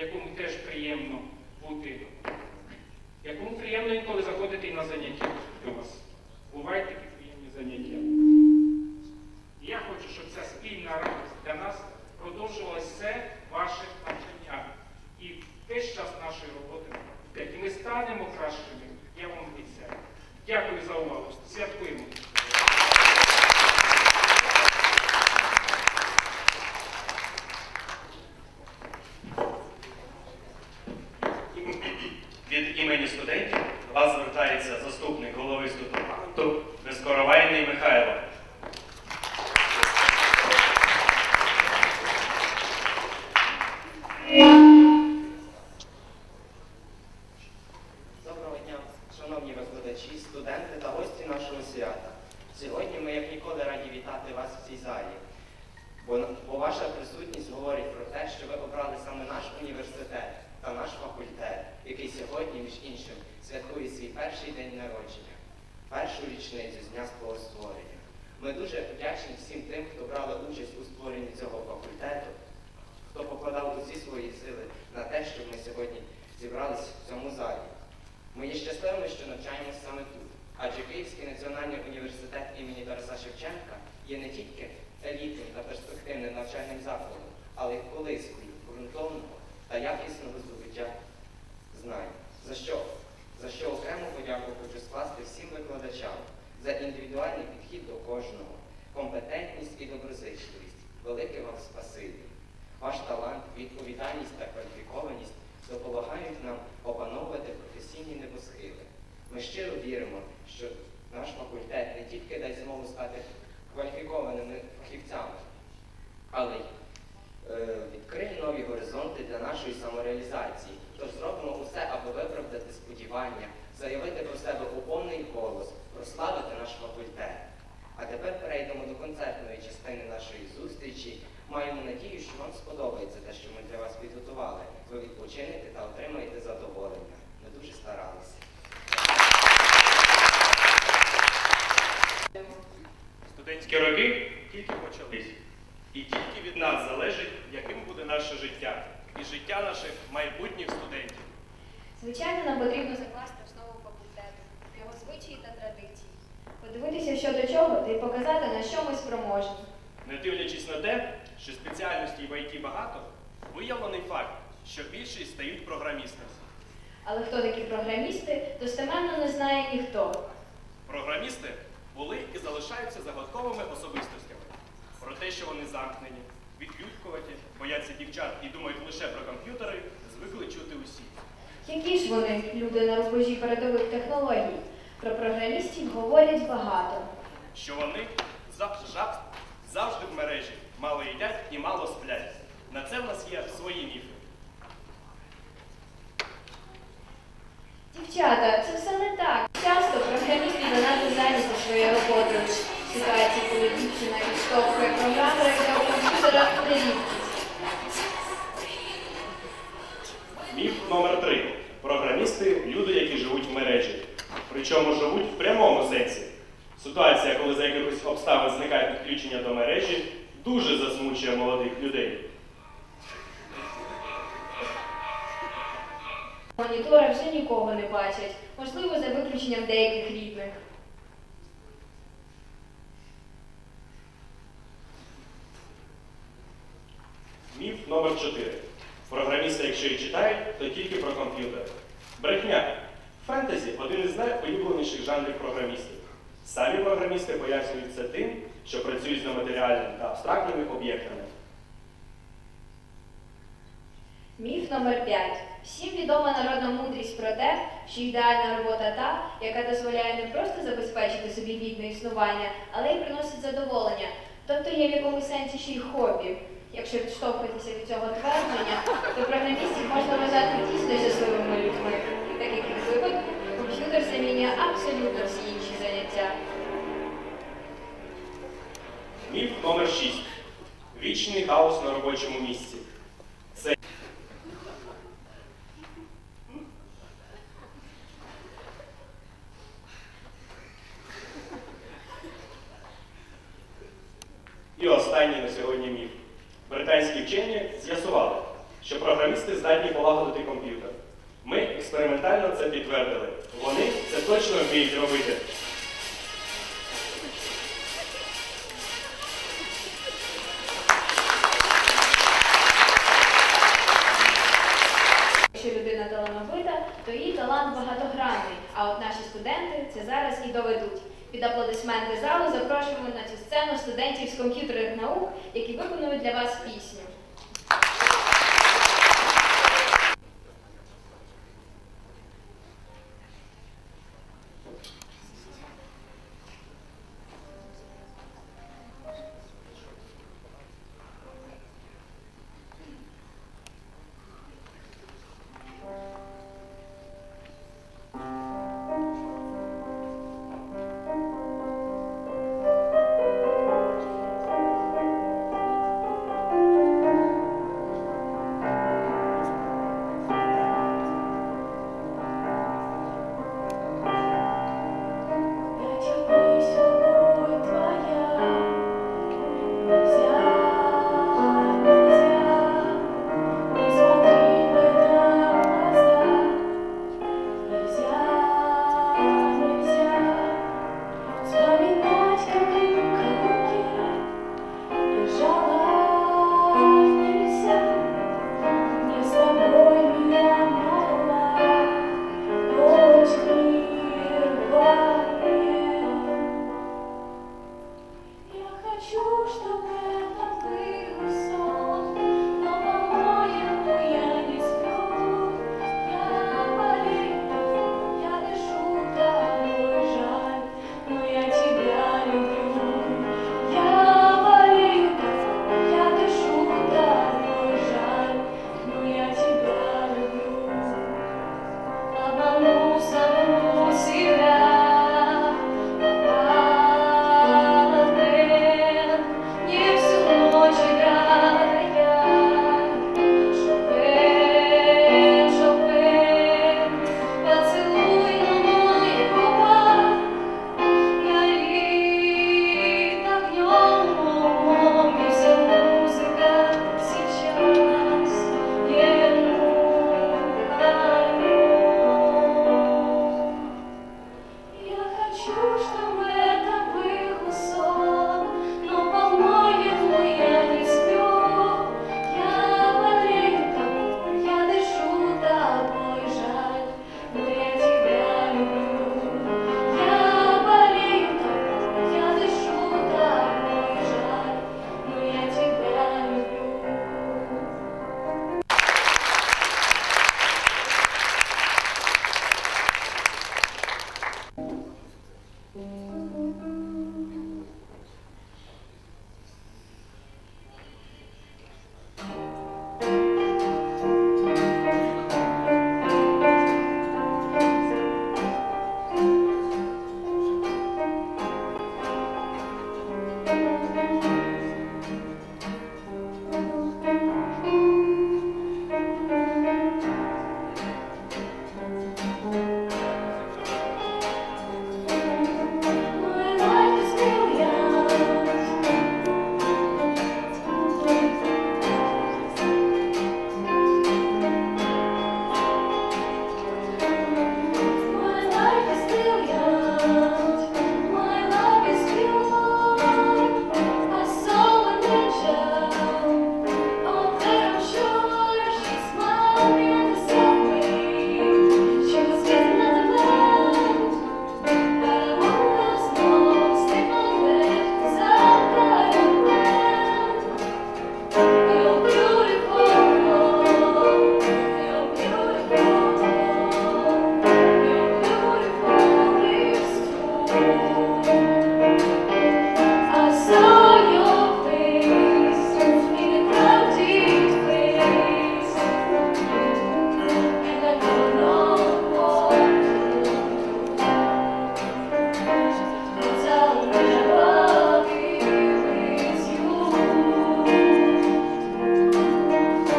якому теж приємно бути, якому приємно інколи заходити і на заняття до вас. Бувають такі приємні заняття. Я хочу, щоб ця спільна радість для нас продовжувалася все ваше навчання. І весь час нашої роботи. як І ми станемо кращими, я вам обіцяю. Дякую за увагу. Святкуємо. Від імені студентів до вас звертається заступник голови студенту Безкоровайний Михайло. Доброго дня, шановні викладачі, студенти та гості нашого свята. Сьогодні ми як ніколи раді вітати вас в цій залі, бо, бо ваша присутність говорить про те, що ви обрали саме наш університет та наш факультет, який сьогодні, між іншим, святкує свій перший день народження, першу річницю з дня свого створення. Ми дуже вдячні всім тим, хто брали участь у створенні цього факультету, хто покладав усі свої сили на те, щоб ми сьогодні зібрались в цьому залі. Ми є щасливими, що навчаємося саме тут, адже Київський національний університет імені Тараса Шевченка є не тільки віримо, що наш факультет не тільки дасть змогу стати кваліфікованими фахівцями, але й е, відкриє нові горизонти для нашої самореалізації. Тож зробимо усе, аби виправдати сподівання, заявити про себе у повний голос, прославити наш факультет. А тепер перейдемо до концертної частини нашої зустрічі. Маємо надію, що вам сподобається те, що ми для вас підготували. Ви відпочинете та отримаєте задоволення. Ми дуже старалися. Студентські роки тільки почались. І тільки від нас залежить, яким буде наше життя і життя наших майбутніх студентів. Звичайно, нам потрібно закласти основу факультету, його звичаї та традиції, подивитися, що до чого, та й показати, на що ми спроможні. Не дивлячись на те, що спеціальностей в ІТ багато, виявлений факт, що більшість стають програмістами. Але хто такі програмісти, достеменно не знає ніхто. Програмісти були і залишаються загадковими особистостями. Про те, що вони замкнені, відлюдькуваті, бояться дівчат і думають лише про комп'ютери, звикли чути усі. Які ж вони, люди на рубежі передових технологій? Про програмістів говорять багато. Що вони за- жа- завжди в мережі, мало їдять і мало сплять. На це в нас є свої міфи. Дівчата, це все не так. Часто програмісти зайняті своєю роботою. Ситуації, коли дівчина відштовхує програмера для комп'ютера не рідкість. Міф номер три. Програмісти люди, які живуть в мережі. Причому живуть в прямому сенсі. Ситуація, коли за якихось обставин зникає підключення до мережі, дуже засмучує молодих людей. Монітори вже нікого не бачать, можливо, за виключенням деяких рідних. Міф номер 4. Програмісти, якщо і читають, то тільки про комп'ютер. Брехня. Фентезі один із найулюбленіших жанрів програмістів. Самі програмісти пояснюють це тим, що працюють з нематеріальними та абстрактними об'єктами. Міф номер 5. Всім відома народна мудрість про те, що ідеальна робота та, яка дозволяє не просто забезпечити собі гідне існування, але й приносить задоволення, тобто є в якомусь сенсі ще й хобі. Якщо відштовхуватися від цього твердження, то програмістів можна вважати дійсно щасливими людьми, так як і в випадку, комп'ютер замінює абсолютно всі інші заняття. Міф номер 6. Вічний хаос на робочому місці. Це І останній на сьогодні міф. Британські вчені з'ясували, що програмісти здатні полагодити комп'ютер. Ми експериментально це підтвердили. Вони це точно вміють робити. Якщо людина талановита, то її талант багатогранний. А от наші студенти це зараз і доведуть. Під аплодисменти залу запрошуємо на цю сцену студентів з комп'ютерних наук, які виконують для вас пісню.